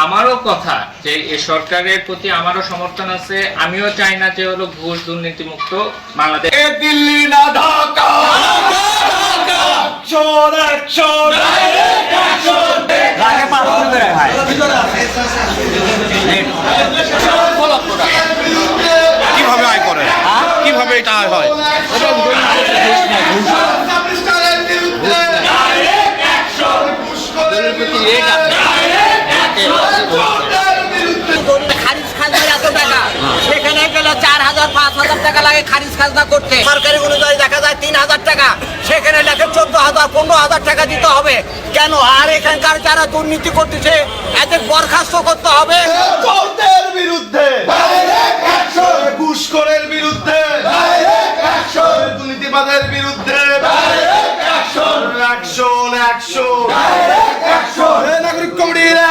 আমারও কথা যে এ সরকারের প্রতি আমারও সমর্থন আছে আমিও চাই না যে হলো ঘুষ দুর্নীতি মুক্ত বাংলাদেশ দিল্লি না ঢাকা। কীভাবে আয় করে? কীভাবে এটা আয় হয়? খারিজ খাজনা টাকা সেখানে গেলে চার হাজার পাঁচ হাজার টাকা লাগে খারিজ খাজনা করতে সরকারি অনুযায়ী দেখা যায় তিন হাজার টাকা সেখানে লেখে চোদ্দ হাজার পনেরো হাজার টাকা দিতে হবে কেন আর এখানকার যারা দুর্নীতি করতেছে এদের বরখাস্ত করতে হবে বিরুদ্ধে ঘুষখোরের বিরুদ্ধে দুর্নীতিবাদের বিরুদ্ধে অ্যাকশন অ্যাকশন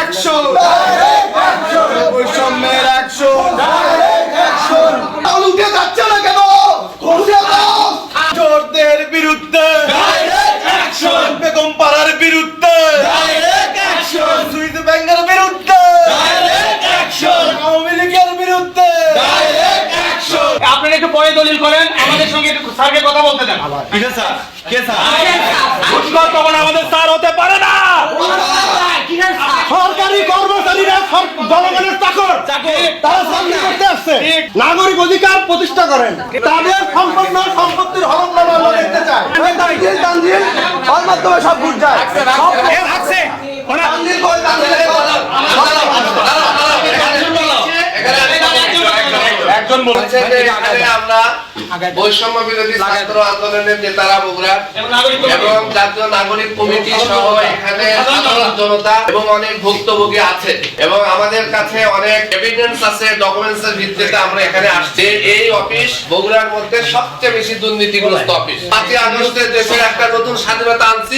অ্যাকশন বৈষম্যের অ্যাকশন উঠে যাচ্ছে না কেন? চোরদের বিরুদ্ধে। বেগম পাড়ার বিরুদ্ধে। সুইস ব্যাংকের বিরুদ্ধে। আওয়ামী লীগের বিরুদ্ধে। আপনারা একটু পরে দলিল করেন আমাদের সঙ্গে একটু স্যারকে কথা বলতে দেন। ঘুষখোর তখন আমাদের স্যার হতে পারে না সরকারি কর্মচারীরা জনগণের চাকর তারা চাকরি করতে আসছে নাগরিক অধিকার প্রতিষ্ঠা করেন তাদের সম্পন্ন সম্পত্তির হরণ নামা দেখতে চায় তানজিল তানজিল ওর মাধ্যমে সব বুঝ যায় সব তানজিল করে তানজিল একজন বলুন হচ্ছে যে আমরা বৈষম্য বিরোধী ছাত্র আন্দোলনের নেতারা বগুড়া এবং জাতীয় নাগরিক কমিটি সহ এখানে জনতা। এবং অনেক ভুক্তভোগী আছে। এবং আমাদের কাছে অনেক এভিডেন্স আছে ডকুমেন্টস এর ভিত্তিতে আমরা এখানে আসছি। এই অফিস বগুড়ার মধ্যে সবচেয়ে বেশি দুর্নীতিগ্রস্ত অফিস পাঁচই আগস্টে দেশের একটা নতুন স্বাধীনতা আনছি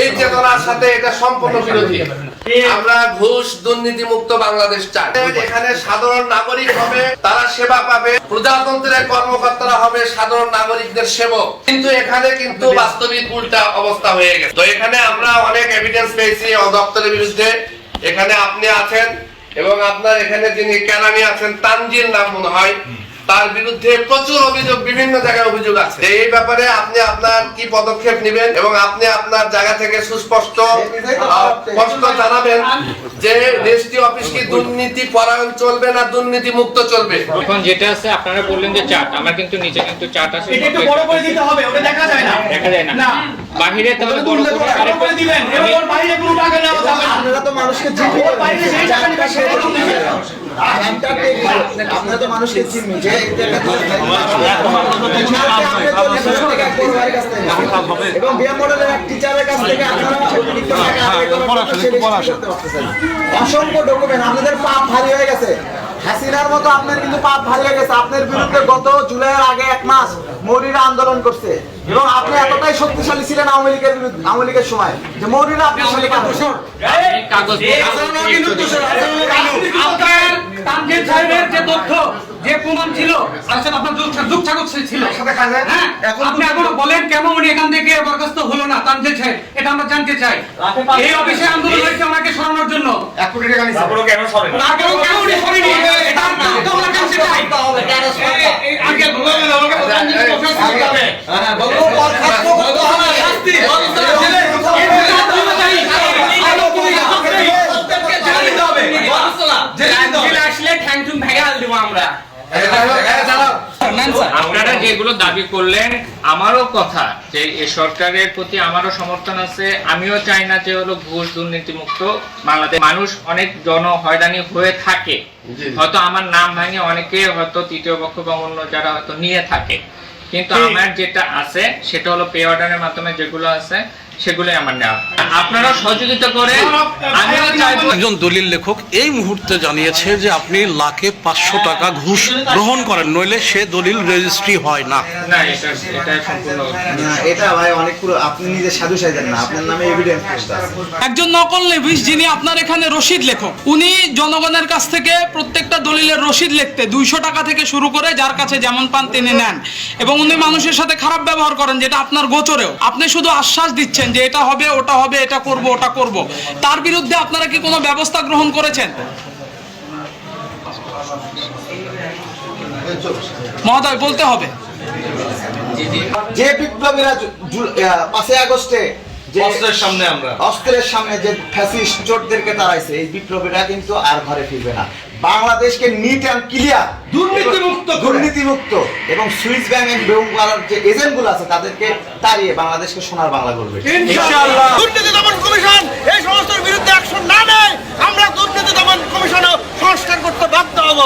এই চেতনার সাথে এটা সম্পূর্ণ বিরোধী। আমরা ঘুষ দুর্নীতি মুক্ত বাংলাদেশ চাই। এখানে সাধারণ নাগরিক হবে তারা সেবা পাবে। প্রজাতন্ত্রের কর্মকর্তারা হবে সাধারণ নাগরিকদের সেবক। কিন্তু এখানে কিন্তু বাস্তবিক উল্টা অবস্থা হয়ে গেছে। তো এখানে আমরা অনেক এভিডেন্স পেয়েছি ও দপ্তরের বিরুদ্ধে। এখানে আপনি আছেন এবং আপনার এখানে যিনি কেরানি আছেন তানজির নাম মনে হয়। তার বিরুদ্ধে প্রচুর অভিযোগ বিভিন্ন জায়গায় অভিযোগ আছে। এই ব্যাপারে আপনি আপনার কি পদক্ষেপ নেবেন এবং আপনি আপনার জায়গা থেকে সুস্পষ্ট স্পষ্ট জানাবেন যে রেজিস্ট্রি অফিস কি দুর্নীতি পরায়ণ চলবে না দুর্নীতি মুক্ত চলবে? এখন যেটা আছে আপনারা বললেন যে চার্ট আমার কিন্তু নিচে কিন্তু চার্ট আছে। এটা একটু বড় করে দিতে হবে ওটা দেখা যায় না। দেখা যায় না। না। বাহিরে তাহলে বড় করে দিবেন ওর বাইরে কোনো টাকা নেওয়া যাবে না আপনারা তো মানুষকে ওর বাইরে সেই টাকা নিবে সেটা তো দিবে না। আপনারা তো মানুষকে চিনবেন যে এবং বিএম মডেলের এক টিচারের কাছ থেকে আপনারা অতিরিক্ত টাকা আদায় করার কথা সেটা করতে পারতেছেন। অসংখ্য ডকুমেন্ট আপনাদের পাপ ভারী হয়ে গেছে। হাসিনার মতো আপনার কিন্তু পাপ ভারী হয়ে গেছে। আপনার বিরুদ্ধে গত জুলাইয়ের আগে এক মাস মৌরিরা আন্দোলন করছে। এবং আপনি এতটাই শক্তিশালী ছিলেন আওয়ামী লীগের বিরুদ্ধে আওয়ামী লীগের সময় যে মৌরিরা আপনার আপনি কাগজ আপনার সাহেবের যে তথ্য যে প্রমাণ ছিল তার সাথে আপনার যুগ যুগ ছাগল ছিল। হ্যাঁ আপনি এখনও বলেন কেন উনি এখান থেকে বরখাস্ত হলো না তানজিদ সাহেব এটা আমরা জানতে চাই। এই অফিসে আন্দোলন হয়েছে ওনাকে সরানোর জন্য। কেন সরেন? কেন কেন উনি সরেনি? এটা আমরা জানতে চাই এই- এই আগে বলবেন আমাকে তো তানজিদ প্রফেসর করতে হবে শাস্তি আপনারা যেগুলো দাবি করলেন আমারও কথা যে এই সরকারের প্রতি আমারও সমর্থন আছে। আমিও চাই না যে হলো ঘুষ দুর্নীতি মুক্ত বাংলাদেশ। মানুষ অনেক জন হয়রানি হয়ে থাকে। হয়তো আমার নাম ভাঙে অনেকে হয়তো তৃতীয় পক্ষ বা অন্য যারা হয়তো নিয়ে থাকে। কিন্তু আমার যেটা আছে সেটা হলো পে অর্ডারের মাধ্যমে যেগুলো আছে সেগুলোই আমার নেওয়া। আপনারা সহযোগিতা করে আমিও চাইব একজন দলিল লেখক এই মুহূর্তে জানিয়েছে যে আপনি লাখে পাঁচশো টাকা ঘুষ গ্রহণ করেন নইলে সে দলিল রেজিস্ট্রি হয় না। না এটা এটা সম্পূর্ণ না, এটা ভাই অনেক পুরো আপনি নিজে সাধু সাইদেন না আপনার নামে এভিডেন্স আছে। একজন নকল নেভিস যিনি আপনার এখানে রসিদ লেখক উনি জনগণের কাছ থেকে প্রত্যেকটা দলিলের রসিদ লিখতে দুইশো টাকা থেকে শুরু করে যার কাছে যেমন পান তিনি নেন। এবং উনি মানুষের সাথে খারাপ ব্যবহার করেন যেটা আপনার গোচরেও। আপনি শুধু আশ্বাস দিচ্ছেন করছেন যে এটা হবে ওটা হবে এটা করব ওটা করব। তার বিরুদ্ধে আপনারা কি কোনো ব্যবস্থা গ্রহণ করেছেন? মহোদয় বলতে হবে। যে বিপ্লবীরা পাঁচই আগস্টে অস্ত্রের সামনে আমরা। অস্ত্রের সামনে যে ফ্যাসিস্ট চোরদেরকে তাড়াইছে এই বিপ্লবীরা কিন্তু আর ঘরে ফিরবে না। বাংলাদেশকে নিট অ্যান্ড ক্লিয়ার দুর্নীতিমুক্ত। দুর্নীতিমুক্ত। এবং সুইস ব্যাংক এবং বেউঙ্গালার যে এজেন্টগুলো আছে তাদেরকে তাড়িয়ে বাংলাদেশকে সোনার বাংলা করবে। ইনশাআল্লাহ। দুর্নীতি দমন কমিশন এই সমস্ত বিরুদ্ধে অ্যাকশন না নেয়। আমরা দুর্নীতি দমন কমিশনও সংস্কার করতে বাধ্য হব।